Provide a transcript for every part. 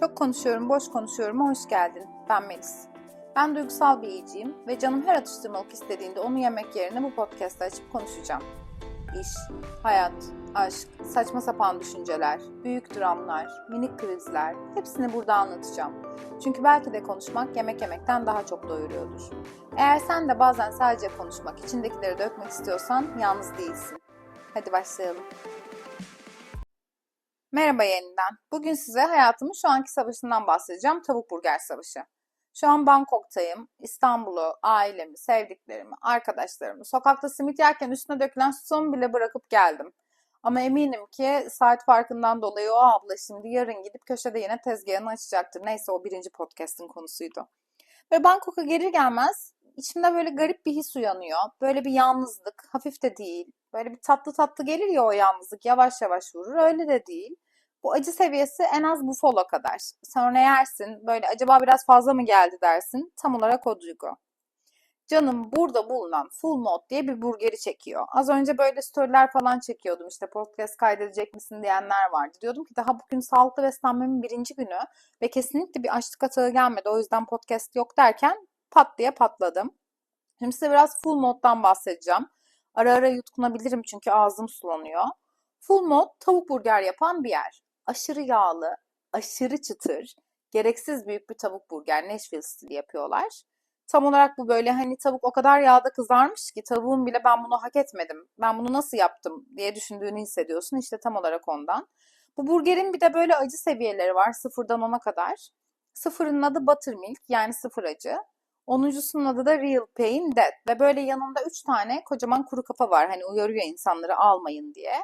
Çok konuşuyorum, boş konuşuyorum. Hoş geldin. Ben Melis. Ben duygusal bir yiyeceğim ve canım her atıştırmalık istediğinde onu yemek yerine bu podcast'ı açıp konuşacağım. İş, hayat, aşk, saçma sapan düşünceler, büyük dramlar, minik krizler hepsini burada anlatacağım. Çünkü belki de konuşmak yemek yemekten daha çok doyuruyordur. Eğer sen de bazen sadece konuşmak, içindekileri dökmek istiyorsan yalnız değilsin. Hadi başlayalım. Merhaba yeniden. Bugün size hayatımın şu anki savaşından bahsedeceğim. Tavuk burger savaşı. Şu an Bangkok'tayım. İstanbul'u, ailemi, sevdiklerimi, arkadaşlarımı, sokakta simit yerken üstüne dökülen son bile bırakıp geldim. Ama eminim ki saat farkından dolayı o abla şimdi yarın gidip köşede yine tezgahını açacaktır. Neyse o birinci podcast'ın konusuydu. Ve Bangkok'a gelir gelmez içimde böyle garip bir his uyanıyor. Böyle bir yalnızlık, hafif de değil. Böyle bir tatlı tatlı gelir ya o yalnızlık, yavaş yavaş vurur. Öyle de değil. Bu acı seviyesi en az bu buffalo kadar. Sonra yersin, böyle acaba biraz fazla mı geldi dersin. Tam olarak o duygu. Canım burada bulunan Full Mode diye bir burgeri çekiyor. Az önce böyle storyler falan çekiyordum işte podcast kaydedecek misin diyenler vardı. Diyordum ki daha bugün sağlıklı beslenmemin birinci günü ve kesinlikle bir açlık atağı gelmedi. O yüzden podcast yok derken pat diye patladım. Şimdi size biraz Full Mode'dan bahsedeceğim. Ara ara yutkunabilirim çünkü ağzım sulanıyor. Full Mode tavuk burger yapan bir yer. Aşırı yağlı, aşırı çıtır, gereksiz büyük bir tavuk burger Nashville stili yapıyorlar. Tam olarak bu böyle hani tavuk o kadar yağda kızarmış ki tavuğun bile ben bunu hak etmedim. Ben bunu nasıl yaptım diye düşündüğünü hissediyorsun. İşte tam olarak ondan. Bu burgerin bir de böyle acı seviyeleri var sıfırdan ona kadar. Sıfırın adı buttermilk yani sıfır acı. Onuncusunun adı da Real Pain Dead ve böyle yanında üç tane kocaman kuru kafa var. Hani uyarıyor insanları almayın diye.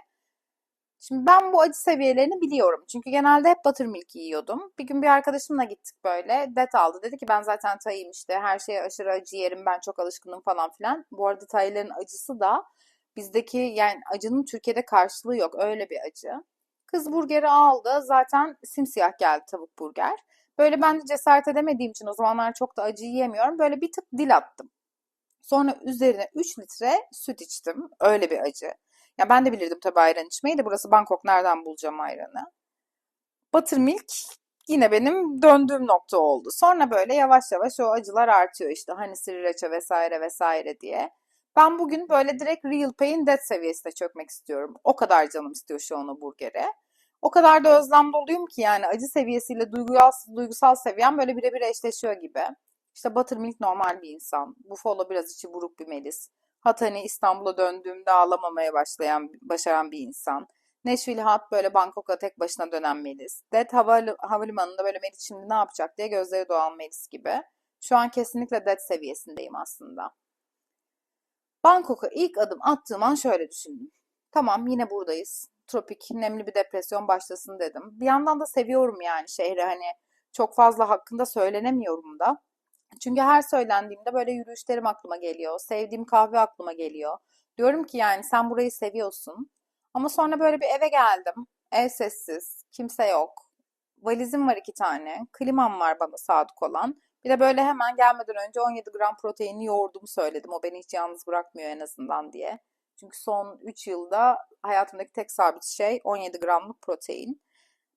Şimdi ben bu acı seviyelerini biliyorum. Çünkü genelde hep buttermilk yiyordum. Bir gün bir arkadaşımla gittik böyle. Det aldı. Dedi ki ben zaten Thai'yim işte. Her şeye aşırı acı yerim. Ben çok alışkınım falan filan. Bu arada Thai'lerin acısı da bizdeki yani acının Türkiye'de karşılığı yok. Öyle bir acı. Kız burgeri aldı. Zaten simsiyah geldi tavuk burger. Böyle ben de cesaret edemediğim için o zamanlar çok da acı yiyemiyorum. Böyle bir tık dil attım. Sonra üzerine 3 litre süt içtim. Öyle bir acı. Ya ben de bilirdim tabii ayran içmeyi de burası Bangkok nereden bulacağım ayranı. Buttermilk yine benim döndüğüm nokta oldu. Sonra böyle yavaş yavaş o acılar artıyor işte hani sriracha vesaire vesaire diye. Ben bugün böyle direkt real pain dead seviyesine çökmek istiyorum. O kadar canım istiyor şu an o burgere. O kadar da özlem doluyum ki yani acı seviyesiyle duygusal, duygusal seviyem böyle birebir eşleşiyor gibi. İşte Buttermilk normal bir insan. Buffalo biraz içi buruk bir melis. Hatani İstanbul'a döndüğümde ağlamamaya başlayan, başaran bir insan. Nashville Hat böyle Bangkok'a tek başına dönen Melis. Dead Havalı, Havalimanı'nda böyle Melis şimdi ne yapacak diye gözleri doğan Melis gibi. Şu an kesinlikle Dead seviyesindeyim aslında. Bangkok'a ilk adım attığım an şöyle düşündüm. Tamam yine buradayız. Tropik, nemli bir depresyon başlasın dedim. Bir yandan da seviyorum yani şehri hani çok fazla hakkında söylenemiyorum da. Çünkü her söylendiğimde böyle yürüyüşlerim aklıma geliyor. Sevdiğim kahve aklıma geliyor. Diyorum ki yani sen burayı seviyorsun. Ama sonra böyle bir eve geldim. Ev sessiz, kimse yok. Valizim var iki tane. Klimam var bana sadık olan. Bir de böyle hemen gelmeden önce 17 gram proteinli yoğurdumu söyledim. O beni hiç yalnız bırakmıyor en azından diye. Çünkü son 3 yılda hayatımdaki tek sabit şey 17 gramlık protein.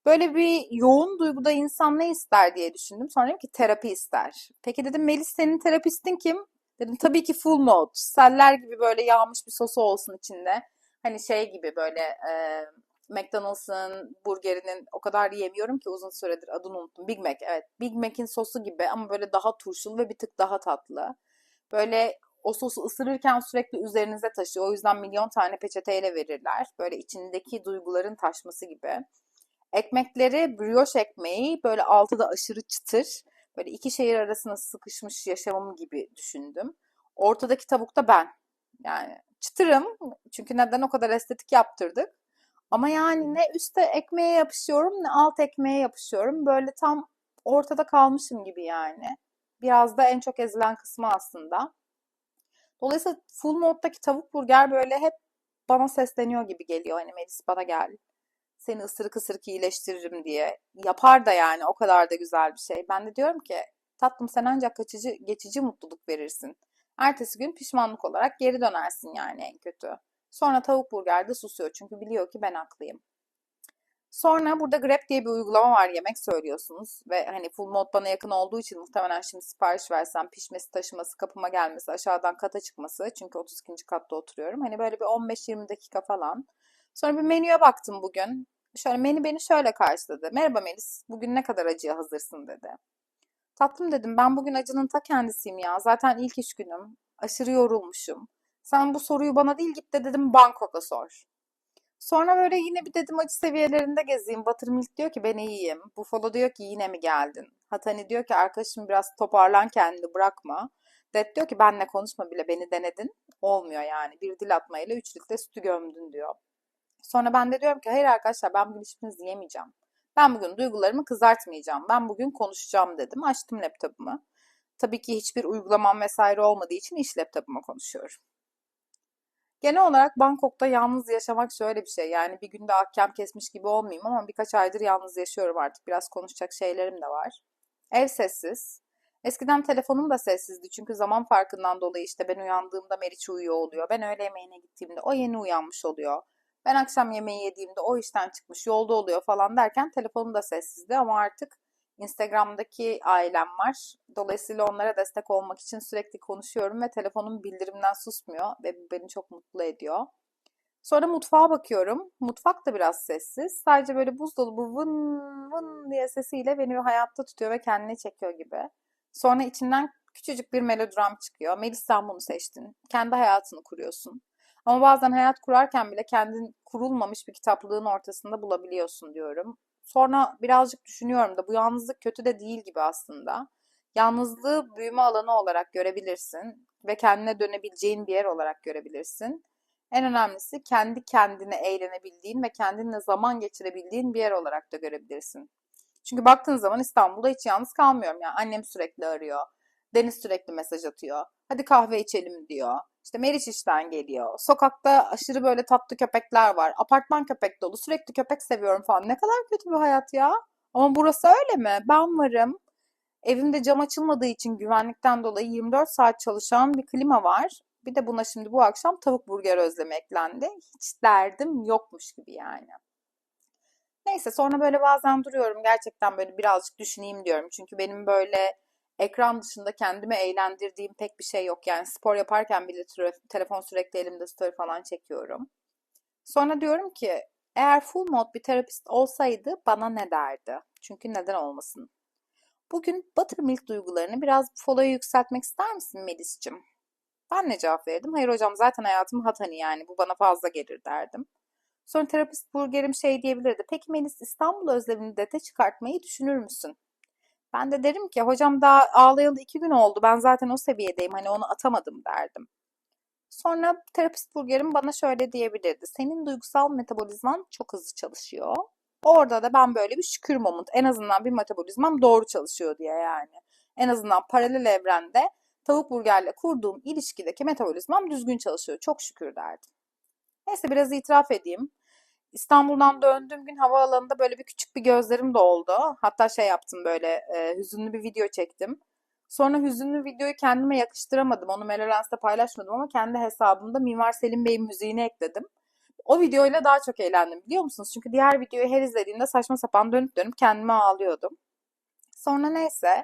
Böyle bir yoğun duyguda insan ne ister diye düşündüm. Sonra dedim ki terapi ister. Peki dedim Melis senin terapistin kim? Dedim tabii ki full mode. Seller gibi böyle yağmış bir sosu olsun içinde. Hani şey gibi böyle e, McDonald's'ın burgerinin o kadar yemiyorum ki uzun süredir adını unuttum. Big Mac evet. Big Mac'in sosu gibi ama böyle daha turşulu ve bir tık daha tatlı. Böyle o sosu ısırırken sürekli üzerinize taşıyor. O yüzden milyon tane peçeteyle verirler. Böyle içindeki duyguların taşması gibi. Ekmekleri brioche ekmeği böyle altı da aşırı çıtır. Böyle iki şehir arasında sıkışmış yaşamım gibi düşündüm. Ortadaki tavuk da ben. Yani çıtırım. Çünkü neden o kadar estetik yaptırdık. Ama yani ne üstte ekmeğe yapışıyorum ne alt ekmeğe yapışıyorum. Böyle tam ortada kalmışım gibi yani. Biraz da en çok ezilen kısmı aslında. Dolayısıyla full moddaki tavuk burger böyle hep bana sesleniyor gibi geliyor. Hani Melis bana gel seni ısırık ısırık iyileştiririm diye. Yapar da yani o kadar da güzel bir şey. Ben de diyorum ki tatlım sen ancak kaçıcı, geçici mutluluk verirsin. Ertesi gün pişmanlık olarak geri dönersin yani en kötü. Sonra tavuk burgerde susuyor çünkü biliyor ki ben haklıyım. Sonra burada Grab diye bir uygulama var. Yemek söylüyorsunuz ve hani full mod bana yakın olduğu için muhtemelen şimdi sipariş versem pişmesi, taşıması, kapıma gelmesi, aşağıdan kata çıkması. Çünkü 32. katta oturuyorum. Hani böyle bir 15-20 dakika falan. Sonra bir menüye baktım bugün. Şöyle menü beni şöyle karşıladı. Merhaba Melis, bugün ne kadar acıya hazırsın dedi. Tatlım dedim ben bugün acının ta kendisiyim ya. Zaten ilk iş günüm. Aşırı yorulmuşum. Sen bu soruyu bana değil git de dedim Bangkok'a sor. Sonra böyle yine bir dedim acı seviyelerinde gezeyim. Buttermilk diyor ki ben iyiyim. Buffalo diyor ki yine mi geldin? Hatani diyor ki arkadaşım biraz toparlan kendini bırakma. Dad diyor ki benle konuşma bile beni denedin. Olmuyor yani. Bir dil atmayla üç litre sütü gömdün diyor. Sonra ben de diyorum ki hayır arkadaşlar ben bugün hiçbirinizi yemeyeceğim. Ben bugün duygularımı kızartmayacağım. Ben bugün konuşacağım dedim. Açtım laptopumu. Tabii ki hiçbir uygulamam vesaire olmadığı için iş laptopuma konuşuyorum. Genel olarak Bangkok'ta yalnız yaşamak şöyle bir şey. Yani bir günde ahkam kesmiş gibi olmayayım ama birkaç aydır yalnız yaşıyorum artık. Biraz konuşacak şeylerim de var. Ev sessiz. Eskiden telefonum da sessizdi çünkü zaman farkından dolayı işte ben uyandığımda Meriç uyuyor oluyor. Ben öğle yemeğine gittiğimde o yeni uyanmış oluyor. Ben akşam yemeği yediğimde o işten çıkmış yolda oluyor falan derken telefonum da sessizdi ama artık Instagram'daki ailem var. Dolayısıyla onlara destek olmak için sürekli konuşuyorum ve telefonum bildirimden susmuyor ve beni çok mutlu ediyor. Sonra mutfağa bakıyorum. Mutfak da biraz sessiz. Sadece böyle buzdolabı vın vın diye sesiyle beni hayatta tutuyor ve kendine çekiyor gibi. Sonra içinden küçücük bir melodram çıkıyor. Melis sen bunu seçtin. Kendi hayatını kuruyorsun. Ama bazen hayat kurarken bile kendin kurulmamış bir kitaplığın ortasında bulabiliyorsun diyorum. Sonra birazcık düşünüyorum da bu yalnızlık kötü de değil gibi aslında. Yalnızlığı büyüme alanı olarak görebilirsin ve kendine dönebileceğin bir yer olarak görebilirsin. En önemlisi kendi kendine eğlenebildiğin ve kendinle zaman geçirebildiğin bir yer olarak da görebilirsin. Çünkü baktığın zaman İstanbul'da hiç yalnız kalmıyorum. Yani annem sürekli arıyor. Deniz sürekli mesaj atıyor. Hadi kahve içelim diyor. İşte Meriç işten geliyor. Sokakta aşırı böyle tatlı köpekler var. Apartman köpek dolu. Sürekli köpek seviyorum falan. Ne kadar kötü bir hayat ya. Ama burası öyle mi? Ben varım. Evimde cam açılmadığı için güvenlikten dolayı 24 saat çalışan bir klima var. Bir de buna şimdi bu akşam tavuk burger özlemi eklendi. Hiç derdim yokmuş gibi yani. Neyse sonra böyle bazen duruyorum gerçekten böyle birazcık düşüneyim diyorum. Çünkü benim böyle ekran dışında kendimi eğlendirdiğim pek bir şey yok. Yani spor yaparken bile telefon sürekli elimde story falan çekiyorum. Sonra diyorum ki eğer full mod bir terapist olsaydı bana ne derdi? Çünkü neden olmasın? Bugün buttermilk duygularını biraz foloya yükseltmek ister misin Melis'cim? Ben ne cevap verdim? Hayır hocam zaten hayatım hatani yani bu bana fazla gelir derdim. Sonra terapist burgerim şey diyebilirdi. Peki Melis İstanbul özlemini dete çıkartmayı düşünür müsün? Ben de derim ki hocam daha ağlayalı iki gün oldu. Ben zaten o seviyedeyim. Hani onu atamadım derdim. Sonra terapist burgerim bana şöyle diyebilirdi. Senin duygusal metabolizman çok hızlı çalışıyor. Orada da ben böyle bir şükür moment. En azından bir metabolizmam doğru çalışıyor diye yani. En azından paralel evrende tavuk burgerle kurduğum ilişkideki metabolizmam düzgün çalışıyor. Çok şükür derdim. Neyse biraz itiraf edeyim. İstanbul'dan döndüğüm gün havaalanında böyle bir küçük bir gözlerim de oldu. Hatta şey yaptım böyle e, hüzünlü bir video çektim. Sonra hüzünlü videoyu kendime yakıştıramadım. Onu Melolens'te paylaşmadım ama kendi hesabımda Mimar Selim Bey'in müziğini ekledim. O videoyla daha çok eğlendim biliyor musunuz? Çünkü diğer videoyu her izlediğimde saçma sapan dönüp dönüp kendime ağlıyordum. Sonra neyse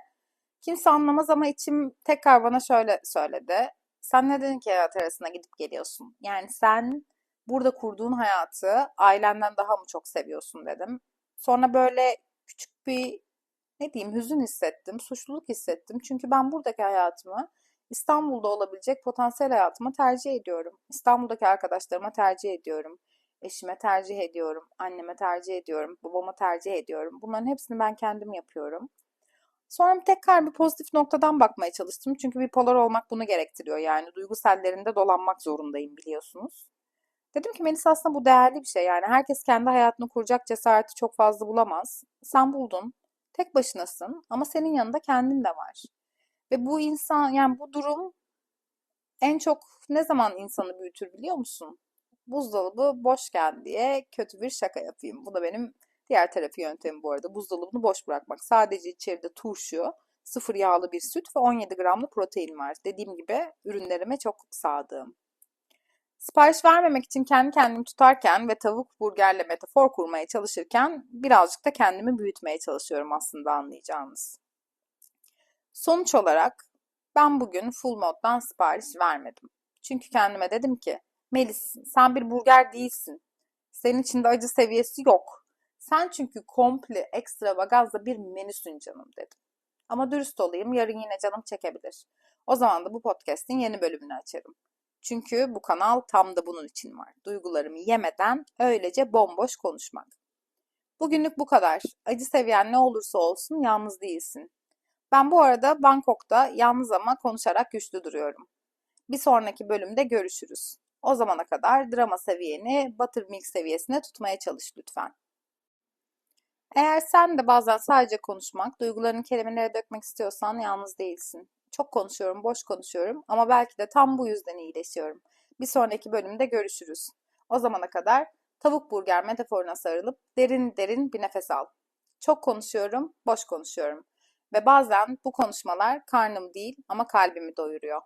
kimse anlamaz ama içim tekrar bana şöyle söyledi. Sen neden ki hayat arasına gidip geliyorsun? Yani sen burada kurduğun hayatı ailenden daha mı çok seviyorsun dedim. Sonra böyle küçük bir ne diyeyim hüzün hissettim, suçluluk hissettim. Çünkü ben buradaki hayatımı İstanbul'da olabilecek potansiyel hayatıma tercih ediyorum. İstanbul'daki arkadaşlarıma tercih ediyorum. Eşime tercih ediyorum, anneme tercih ediyorum, babama tercih ediyorum. Bunların hepsini ben kendim yapıyorum. Sonra tekrar bir pozitif noktadan bakmaya çalıştım. Çünkü bir polar olmak bunu gerektiriyor. Yani duygu sellerinde dolanmak zorundayım biliyorsunuz. Dedim ki Melis aslında bu değerli bir şey. Yani herkes kendi hayatını kuracak cesareti çok fazla bulamaz. Sen buldun. Tek başınasın ama senin yanında kendin de var. Ve bu insan yani bu durum en çok ne zaman insanı büyütür biliyor musun? Buzdolabı boşken diye kötü bir şaka yapayım. Bu da benim diğer terapi yöntemi bu arada. Buzdolabını boş bırakmak. Sadece içeride turşu, sıfır yağlı bir süt ve 17 gramlı protein var. Dediğim gibi ürünlerime çok sadığım. Sipariş vermemek için kendi kendimi tutarken ve tavuk burgerle metafor kurmaya çalışırken birazcık da kendimi büyütmeye çalışıyorum aslında anlayacağınız. Sonuç olarak ben bugün full moddan sipariş vermedim. Çünkü kendime dedim ki Melis sen bir burger değilsin. Senin içinde acı seviyesi yok. Sen çünkü komple ekstravagazda bir menüsün canım dedim. Ama dürüst olayım yarın yine canım çekebilir. O zaman da bu podcast'in yeni bölümünü açarım. Çünkü bu kanal tam da bunun için var. Duygularımı yemeden öylece bomboş konuşmak. Bugünlük bu kadar. Acı seviyen ne olursa olsun yalnız değilsin. Ben bu arada Bangkok'ta yalnız ama konuşarak güçlü duruyorum. Bir sonraki bölümde görüşürüz. O zamana kadar drama seviyeni Buttermilk seviyesine tutmaya çalış lütfen. Eğer sen de bazen sadece konuşmak, duygularını kelimelere dökmek istiyorsan yalnız değilsin. Çok konuşuyorum, boş konuşuyorum ama belki de tam bu yüzden iyileşiyorum. Bir sonraki bölümde görüşürüz. O zamana kadar tavuk burger metaforuna sarılıp derin derin bir nefes al. Çok konuşuyorum, boş konuşuyorum. Ve bazen bu konuşmalar karnım değil ama kalbimi doyuruyor.